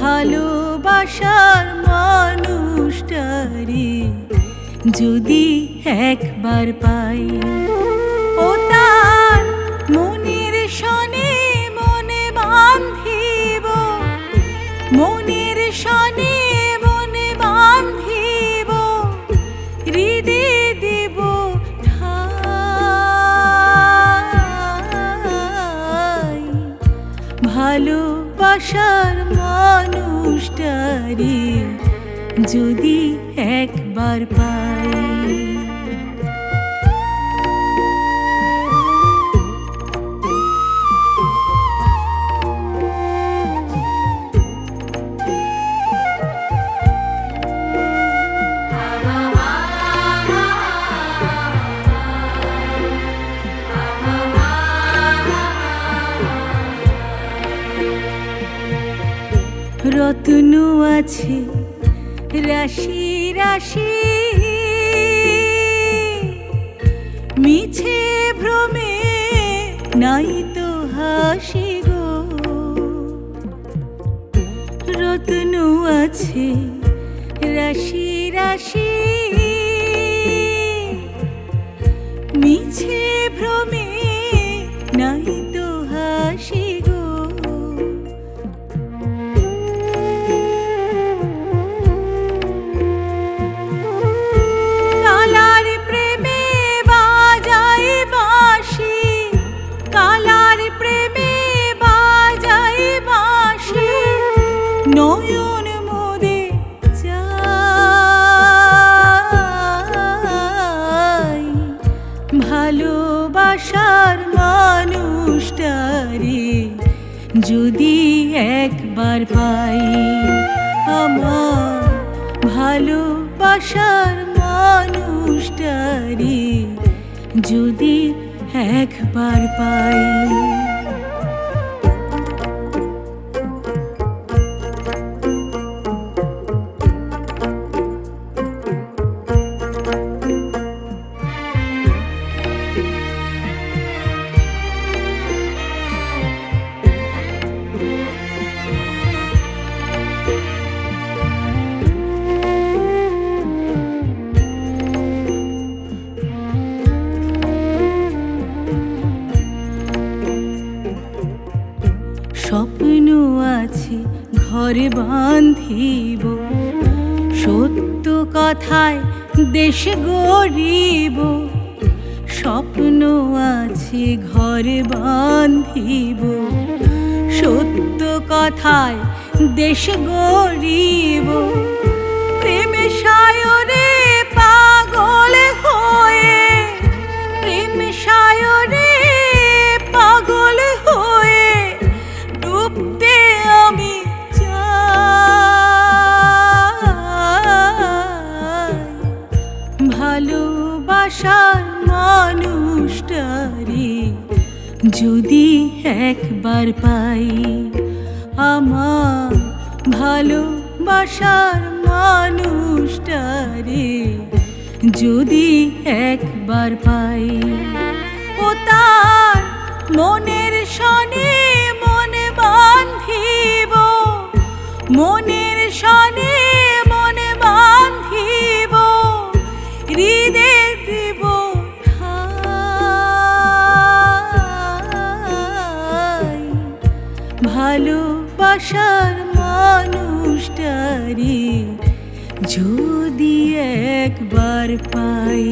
ভালোবাসার মানুষটারে যদি একবার পাই। ও তার মনের শনে মনে বান্ধিব মনের শনে মনে বান্ধিব হৃদে দেব ঠাই। ভালোবাসার মানুষটারে যদি একবার পাই। রত্ন আছে, রাশি রাশি। মিছে ভ্রমে নাই তো হাসি গো। রত্ন আছে, রাশি রাশি। মিছে ভ্রমে যদি একবার পাই আমার ভালোবাসার মানুষটারে যদি একবার পাই। ঘরে বান্ধিব সত্য কথায় দেশ গরিব স্বপ্ন আছে ঘরে বান্ধিব সত্য কথায় দেশ গরিব প্রেমে সায়রে যদি একবার পাই আমার ভালোবাসার মানুষটারে, যদি একবার পাই ও তার মনের শনে মনে বান্ধিব মনের ভালোবাসার মানুষটারি যদি একবার পাই।